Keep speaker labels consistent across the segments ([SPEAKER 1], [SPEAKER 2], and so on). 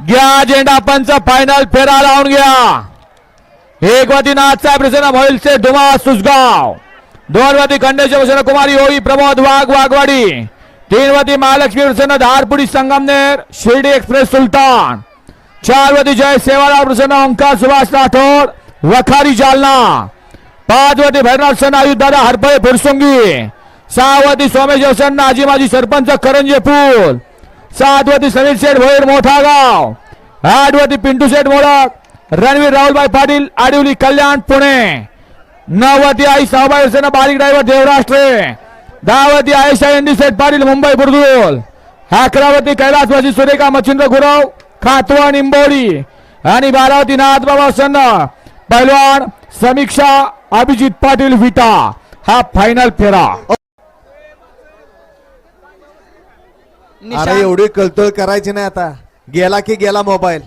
[SPEAKER 1] घ्या झेंडा पंच फायनल फेरा लावून घ्या. एक वती नाथसाहेब प्रसन्न होईल डुमा सुसगाव दोन वती खंडेश्वर प्रसन्न कुमारी होळी प्रमोद वाघ वाघवाडी. तीन वती महालक्ष्मी प्रसन्न धारपुडी संगमनेर शिर्डी एक्सप्रेस सुलतान. चार वती जय सेवाराव प्रसन्न ओंकार सुभाष राठोड वखारी जालना. पाच वती भैरनाथ सण आयुधदादा हरपळे फुरसुंगी. सहावती सोमेश्वर सण आजी माजी सरपंच करंजे पूल सातवती समीर शेठ भोईर मोठा गाव. आठवती पिंटू शेठ मोडक. रणवीर राहुलबाई पाटील आडिवली कल्याण पुणे. नववती आई सहाबाई सेना बारीक ड्रायव्हर देवराष्ट्रे. दहावती आयशा एंडी शेठ पाटील मुंबई बुरदुल. अकरावती कैलासवासी सुरेखा मच्छिंद्र गुरव खातवा निंबोडी. आणि बारावती नाथबाबा सन्न. पैलवान समीक्षा अभिजित पाटील विटा. हा फायनल फेरा.
[SPEAKER 2] अरे एवढी कलतळ करायची नाही आता. गेला की गेला मोबाईल.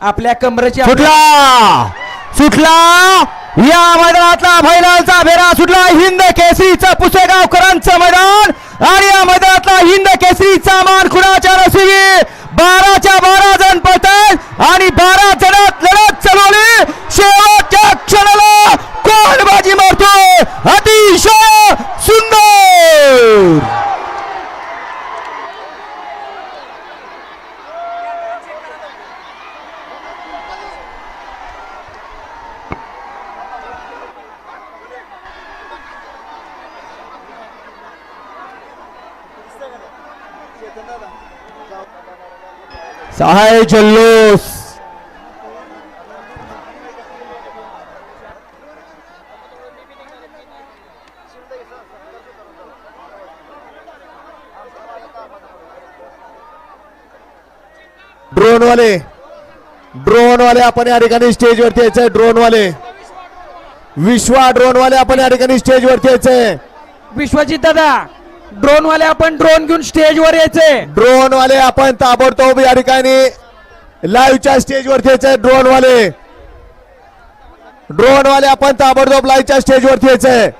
[SPEAKER 3] आपल्या कमरेची
[SPEAKER 1] सुटला! सुटला! या मैदानातला फायनलचा फेरा सुटला. हिंद केसरीचं पुसेगावकरांचं मैदान आणि या मैदानातला हिंद केसरीचा मान कुणाच्या नशिबी बाराच्या बारा जण पळतात आणि बारा सहाय जल्लोष।
[SPEAKER 2] ड्रोन वाले ड्रोन वाले आपण या ठिकाणी स्टेज वरती यायचंय ड्रोन वाले विश्वा ड्रोन वाले आपण या ठिकाणी स्टेज वरती यायचंय.
[SPEAKER 3] विश्वजित दादा ड्रोन वाले आपण ड्रोन घेऊन स्टेज वर यायचे.
[SPEAKER 2] ड्रोन वाले आपण ताबडतोब या ठिकाणी लाईव्हच्या स्टेज वरती यायचंय ड्रोन वाले ड्रोन वाले आपण ताबडतोब लाईव्हच्या स्टेज वरती यायचंय